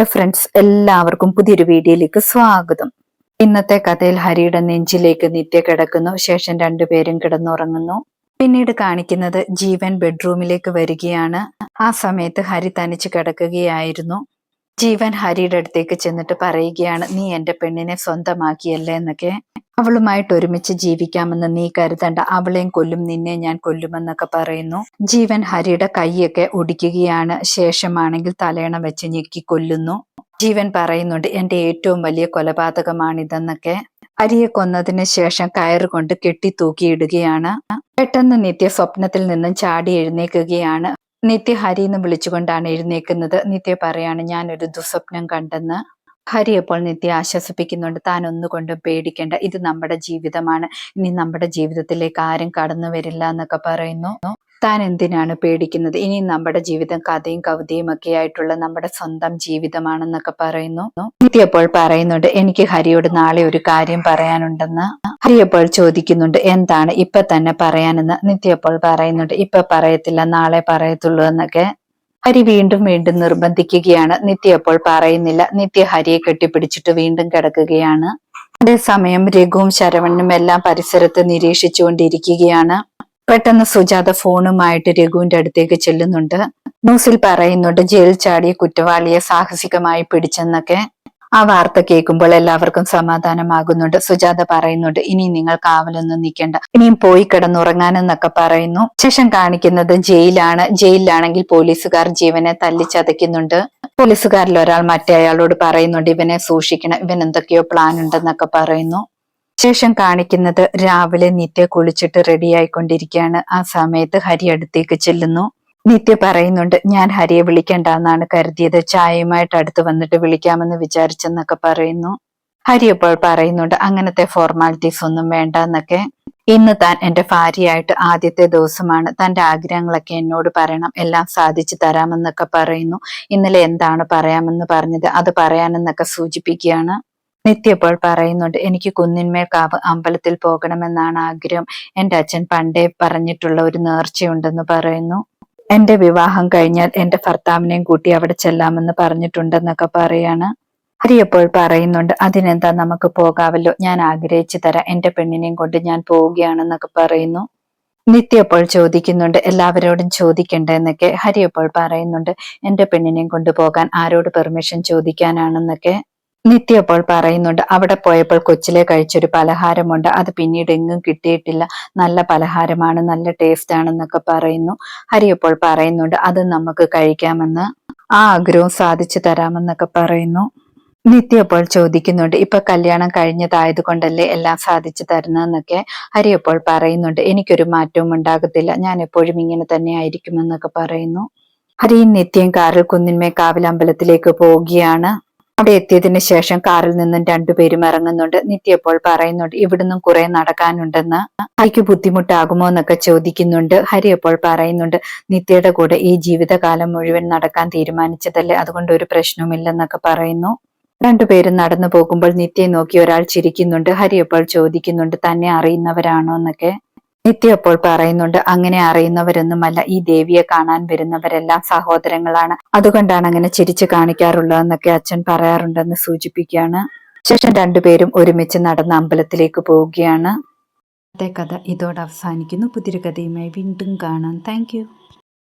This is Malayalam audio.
ഹായ് ഫ്രണ്ട്സ് എല്ലാവർക്കും പുതിയൊരു വീഡിയോയിലേക്ക് സ്വാഗതം. ഇന്നത്തെ കഥയിൽ ഹരിയുടെ നെഞ്ചിലേക്ക് നിത്യ കിടക്കുന്നു. ശേഷം രണ്ടുപേരും കിടന്നുറങ്ങുന്നു. പിന്നീട് കാണിക്കുന്നത് ജീവൻ ബെഡ്റൂമിലേക്ക് വരികയാണ്. ആ സമയത്ത് ഹരി തനിച്ച് കിടക്കുകയായിരുന്നു. ജീവൻ ഹരിയുടെ അടുത്തേക്ക് ചെന്നിട്ട് പറയുകയാണ് നീ എന്റെ പെണ്ണിനെ സ്വന്തമാക്കിയല്ലേ? എന്നൊക്കെ. അവളുമായിട്ട് ഒരുമിച്ച് ജീവിക്കാമെന്ന് നീ കരുതണ്ട. അവളെയും കൊല്ലും നിന്നെ ഞാൻ കൊല്ലുമെന്നൊക്കെ പറയുന്നു. ജീവൻ ഹരിയുടെ കൈയൊക്കെ ഒടിക്കുകയാണ്. ശേഷമാണെങ്കിൽ തലയണ വെച്ച് ഞെക്കി കൊല്ലുന്നു. ജീവൻ പറയുന്നുണ്ട് എന്റെ ഏറ്റവും വലിയ കൊലപാതകമാണിതെന്നൊക്കെ. ഹരിയെ കൊന്നതിന് ശേഷം കയറുകൊണ്ട് കെട്ടി തൂക്കിയിടുകയാണ് പെട്ടെന്ന് നിത്യ സ്വപ്നത്തിൽ നിന്നും ചാടി എഴുന്നേക്കുകയാണ് നിത്യ ഹരി എന്ന് വിളിച്ചുകൊണ്ടാണ് എഴുന്നേക്കുന്നത് നിത്യ പറയാണ് ഞാനൊരു ദുസ്വപ്നം കണ്ടെന്ന്. ഹരി അപ്പോൾ നിത്യ ആശ്വസിപ്പിക്കുന്നുണ്ട്. താൻ ഒന്നുകൊണ്ടും പേടിക്കേണ്ട. ഇത് നമ്മുടെ ജീവിതമാണ്. ഇനി നമ്മുടെ ജീവിതത്തിലേക്ക് ആരും കടന്നു വരില്ല എന്നൊക്കെ പറയുന്നു. താൻ എന്തിനാണ് പേടിക്കുന്നത്? ഇനി നമ്മുടെ ജീവിതം കഥയും കവിതയും ഒക്കെ ആയിട്ടുള്ള നമ്മുടെ സ്വന്തം ജീവിതമാണെന്നൊക്കെ പറയുന്നു. നിത്യ അപ്പോൾ പറയുന്നുണ്ട് എനിക്ക് ഹരിയോട് നാളെ ഒരു കാര്യം പറയാനുണ്ടെന്ന്. ഹരിയപ്പോൾ ചോദിക്കുന്നുണ്ട് എന്താണ് ഇപ്പൊ തന്നെ പറയാനെന്ന്? നിത്യപ്പോൾ പറയുന്നുണ്ട് ഇപ്പൊ പറയത്തില്ല നാളെ പറയത്തുള്ളൂ എന്നൊക്കെ. ഹരി വീണ്ടും വീണ്ടും നിർബന്ധിക്കുകയാണ്. നിത്യ അപ്പോൾ പറയുന്നില്ല. നിത്യ ഹരിയെ കെട്ടിപ്പിടിച്ചിട്ട് വീണ്ടും കിടക്കുകയാണ്. അതേസമയം രഘുവും ശരവണനും എല്ലാം പരിസരത്ത് നിരീക്ഷിച്ചുകൊണ്ടിരിക്കുകയാണ്. പെട്ടെന്ന് സുജാത ഫോണുമായിട്ട് രഘുവിന്റെ അടുത്തേക്ക് ചെല്ലുന്നുണ്ട്. ന്യൂസിൽ പറയുന്നുണ്ട് ജയിൽ ചാടിയ കുറ്റവാളിയെ സാഹസികമായി പിടിച്ചെന്നൊക്കെ. ആ വാർത്ത കേൾക്കുമ്പോൾ എല്ലാവർക്കും സമാധാനമാകുന്നുണ്ട്. സുജാത പറയുന്നുണ്ട് ഇനി നിങ്ങൾ കാവലൊന്നും നിൽക്കേണ്ട. ഇനിയും പോയി കിടന്നുറങ്ങാനെന്നൊക്കെ പറയുന്നു. ശേഷം കാണിക്കുന്നത് ജയിലാണ്. ജയിലിലാണെങ്കിൽ പോലീസുകാർ ജീവനെ തല്ലിച്ചതയ്ക്കുന്നുണ്ട്. പോലീസുകാരിൽ ഒരാൾ മറ്റേ അയാളോട് പറയുന്നുണ്ട് ഇവനെ സൂക്ഷിക്കണം. ഇവൻ എന്തൊക്കെയോ പ്ലാൻ ഉണ്ടെന്നൊക്കെ പറയുന്നു. ശേഷം കാണിക്കുന്നത് രാവിലെ നിത്യ കുളിച്ചിട്ട് റെഡിയായിക്കൊണ്ടിരിക്കുകയാണ് ആ സമയത്ത് ഹരി അടുത്തേക്ക് ചെല്ലുന്നു. നിത്യ പറയുന്നുണ്ട് ഞാൻ ഹരിയെ വിളിക്കണ്ടെന്നാണ് കരുതിയത്. ചായയുമായിട്ട് അടുത്ത് വന്നിട്ട് വിളിക്കാമെന്ന് വിചാരിച്ചെന്നൊക്കെ പറയുന്നു. ഹരി അപ്പോൾ പറയുന്നുണ്ട് അങ്ങനത്തെ ഫോർമാലിറ്റീസ് ഒന്നും വേണ്ട എന്നൊക്കെ ഇന്ന് താൻ എന്റെ ഭാര്യയായിട്ട് ആദ്യത്തെ ദിവസമാണ്. തന്റെ ആഗ്രഹങ്ങളൊക്കെ എന്നോട് പറയണം. എല്ലാം സാധിച്ചു തരാമെന്നൊക്കെ പറയുന്നു. ഇന്നലെ എന്താണ് പറയാമെന്ന് പറഞ്ഞത്? അത് പറയാനെന്നൊക്കെ സൂചിപ്പിക്കുകയാണ്. നിത്യ ഇപ്പോൾ പറയുന്നുണ്ട് എനിക്ക് കുന്നിന്മേൽ കാവ് അമ്പലത്തിൽ പോകണമെന്നാണ് ആഗ്രഹം. എന്റെ അച്ഛൻ പണ്ടേ പറഞ്ഞിട്ടുള്ള ഒരു നേർച്ചയുണ്ടെന്ന് പറയുന്നു. എന്റെ വിവാഹം കഴിഞ്ഞാൽ എന്റെ ഭർത്താവിനെയും കൂട്ടി അവിടെ ചെല്ലാമെന്ന് പറഞ്ഞിട്ടുണ്ടെന്നൊക്കെ പറയാണ്. ഹരി എപ്പോൾ പറയുന്നുണ്ട് അതിനെന്താ നമുക്ക് പോകാവല്ലോ? ഞാൻ ആഗ്രഹിച്ചു തരാം. എന്റെ പെണ്ണിനെയും കൊണ്ട് ഞാൻ പോവുകയാണെന്നൊക്കെ പറയുന്നു. നിത്യ അപ്പോൾ ചോദിക്കുന്നുണ്ട് എല്ലാവരോടും ചോദിക്കണ്ടേ? എന്നൊക്കെ ഹരി പറയുന്നുണ്ട് എന്റെ പെണ്ണിനെയും കൊണ്ടുപോകാൻ ആരോട് പെർമിഷൻ ചോദിക്കാനാണെന്നൊക്കെ. നിത്യ അപ്പോൾ പറയുന്നുണ്ട് അവിടെ പോയപ്പോൾ കൊച്ചിലെ കഴിച്ചൊരു പലഹാരമുണ്ട്. അത് പിന്നീട് എങ്ങും കിട്ടിയിട്ടില്ല. നല്ല പലഹാരമാണ് നല്ല ടേസ്റ്റ് ആണെന്നൊക്കെ പറയുന്നു. ഹരിയപ്പോൾ പറയുന്നുണ്ട് അത് നമുക്ക് കഴിക്കാമെന്ന് ആ ആഗ്രഹവും സാധിച്ചു തരാമെന്നൊക്കെ പറയുന്നു. നിത്യപ്പോൾ ചോദിക്കുന്നുണ്ട് ഇപ്പൊ കല്യാണം കഴിഞ്ഞതായത് കൊണ്ടല്ലേ എല്ലാം സാധിച്ചു തരുന്നതെന്നൊക്കെ? ഹരിയപ്പോൾ പറയുന്നുണ്ട് എനിക്കൊരു മാറ്റവും ഉണ്ടാകത്തില്ല. ഞാൻ എപ്പോഴും ഇങ്ങനെ തന്നെ ആയിരിക്കുമെന്നൊക്കെ പറയുന്നു. ഹരിയും നിത്യം കാറിൽ കുന്നിന്മേ കാവിലമ്പലത്തിലേക്ക് പോവുകയാണ്. അവിടെ എത്തിയതിന് ശേഷം കാറിൽ നിന്നും രണ്ടുപേരും ഇറങ്ങുന്നുണ്ട്. നിത്യപ്പോൾ പറയുന്നുണ്ട് ഇവിടുന്നും കുറെ നടക്കാനുണ്ടെന്ന്. ഹരിക്ക് ബുദ്ധിമുട്ടാകുമോ എന്നൊക്കെ ചോദിക്കുന്നുണ്ട്. ഹരി അപ്പോൾ പറയുന്നുണ്ട് നിത്യയുടെ കൂടെ ഈ ജീവിതകാലം മുഴുവൻ നടക്കാൻ തീരുമാനിച്ചതല്ലേ? അതുകൊണ്ട് ഒരു പ്രശ്നവുമില്ലെന്നൊക്കെ പറയുന്നു. രണ്ടുപേരും നടന്നു പോകുമ്പോൾ നിത്യയെ നോക്കി ഒരാൾ ചിരിക്കുന്നുണ്ട്. ഹരി അപ്പോൾ ചോദിക്കുന്നുണ്ട് തന്നെ അറിയുന്നവരാണോ? എന്നൊക്കെ. നിത്യ അപ്പോൾ പറയുന്നുണ്ട് അങ്ങനെ അറിയുന്നവരൊന്നുമല്ല ഈ ദേവിയെ കാണാൻ വരുന്നവരെല്ലാം സഹോദരങ്ങളാണ്. അതുകൊണ്ടാണ് അങ്ങനെ ചിരിച്ചു കാണിക്കാറുള്ളതെന്നൊക്കെ അച്ഛൻ പറയാറുണ്ടെന്ന് സൂചിപ്പിക്കുകയാണ്. ശേഷം രണ്ടുപേരും ഒരുമിച്ച് നടന്ന അമ്പലത്തിലേക്ക് പോവുകയാണ്. അതേ കഥ ഇതോടെ അവസാനിക്കുന്നു. പുതിയൊരു കഥയുമായി വീണ്ടും കാണാം. താങ്ക്